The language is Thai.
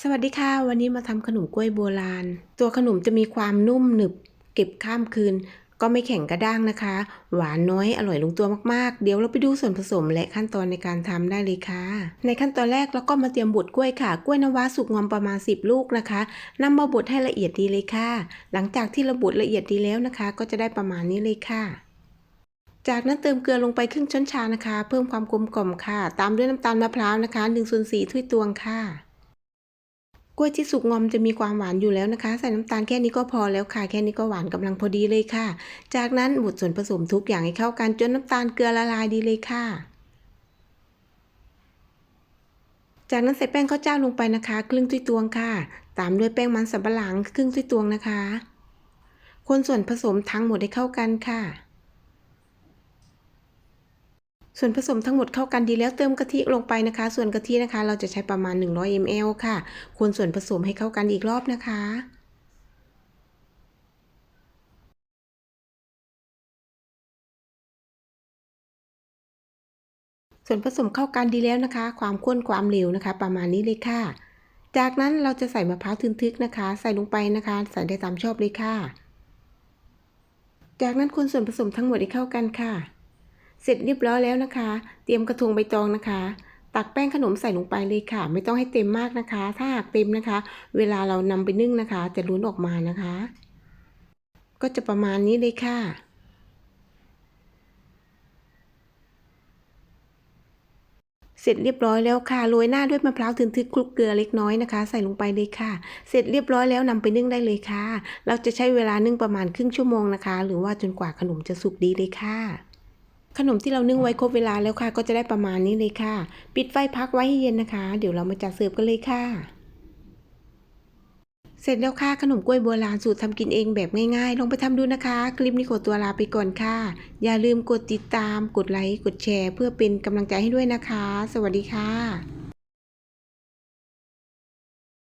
สวัสดีค่ะ วันนี้มาทำขนมกล้วยโบราณ ตัวขนมจะมีความนุ่มหนึบ เก็บข้ามคืน ก็ไม่แข็งกระด้างนะคะ หวานน้อยอร่อยลงตัวมากๆ เดี๋ยวเราไปดูส่วนผสมและขั้นตอนในการทำได้เลยค่ะ ในขั้นตอนแรกเราก็มาเตรียมบดกล้วยค่ะ กล้วยน้ำว้าสุกงอมประมาณ 10 ลูกนะคะนำมาบดให้ละเอียดดีเลยค่ะ หลังจากที่เราบดละเอียดดีแล้วนะคะ ก็จะได้ประมาณนี้เลยค่ะจากนั้นเติมเกลือลงไปครึ่งช้อนชานะคะ เพิ่มความกลมกล่อมค่ะ ตามด้วยน้ำตาลมะพร้าวนะคะ1ส่วน4ถ้วยตวงค่ะ ล้วยที่สุกงอมจะมีความหวานอยู่แล้วนะคะ ใส่น้ำตาลแค่นี้ก็พอแล้วค่ะ แค่นี้ก็หวานกำลังพอดีเลยค่ะ จากนั้นบดส่วนผสมทุกอย่างให้เข้ากันจนน้ำตาลเกลือละลายดีเลยค่ะจากนั้นใส่แป้งข้าวเจ้าลงไปนะคะ ครึ่งถ้วยตวงค่ะ ตามด้วยแป้งมันสำปะหลังครึ่งถ้วยตวงนะคะ คนส่วนผสมทั้งหมดให้เข้ากันค่ะ ส่วนผสมทั้งหมดเข้ากันดีแล้วเติมกะทิลงไปนะคะ ส่วนกะทินะคะ เราจะใช้ประมาณ 100 ml ค่ะ คนส่วนผสมให้เข้ากันอีกรอบนะคะส่วนผสมเข้ากันดีแล้วนะคะ ความข้นความเหลวนะคะ ประมาณนี้เลยค่ะ จากนั้นเราจะใส่มะพร้าวทึนทึกนะคะ ใส่ลงไปนะคะ ใส่ได้ตามชอบเลยค่ะ จากนั้นคนส่วนผสมทั้งหมดให้เข้ากันค่ะ เสร็จเรียบร้อยแล้วนะคะ เตรียมกระทงใบตองนะคะ ตักแป้งขนมใส่ลงไปเลยค่ะ ไม่ต้องให้เต็มมากนะคะ ถ้าหากเต็มนะคะ เวลาเรานำไปนึ่งนะคะ จะล้วนออกมานะคะ ก็จะประมาณนี้เลยค่ะเสร็จเรียบร้อยแล้วค่ะโรยหน้าด้วยมะพร้าวทึนทึกคลุกเกลือเล็กน้อยนะคะ ใส่ลงไปเลยค่ะ เสร็จเรียบร้อยแล้วนำไปนึ่งได้เลยค่ะ เราจะใช้เวลานึ่งประมาณครึ่งชั่วโมงนะคะ หรือว่าจนกว่าขนมจะสุกดีเลยค่ะ ขนมที่เรานึ่งไว้ครบเวลาแล้วค่ะ ก็จะได้ประมาณนี้เลยค่ะ ปิดไฟพักไว้ให้เย็นนะคะ เดี๋ยวเรามาจัดเสิร์ฟกันเลยค่ะ เสร็จแล้วค่ะขนมกล้วยโบราณสูตรทำกินเองแบบง่ายๆ ลองไปทำดูนะคะ คลิปนี้ขอตัวลาไปก่อนค่ะ อย่าลืมกดติดตาม กดไลค์ กดแชร์ เพื่อเป็นกำลังใจให้ด้วยนะคะ สวัสดีค่ะ